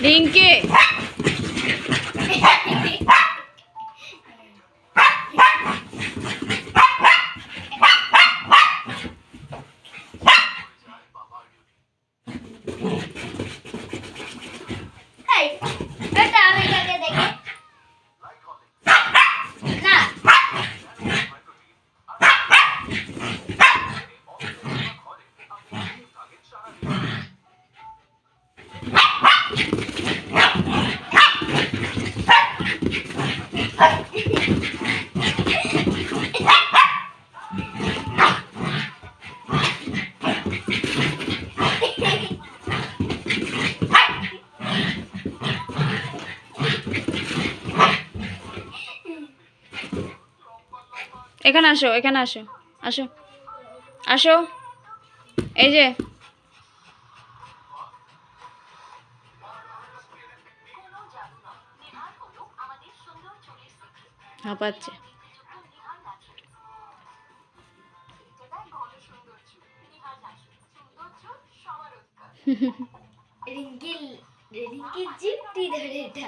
এটা আমি এখানে আসো এখানে আসো আসো। আসো। এই যে হাঁপাচ্ছে। রিঙ্কি রিঙ্কি জিপটি ধরে এটা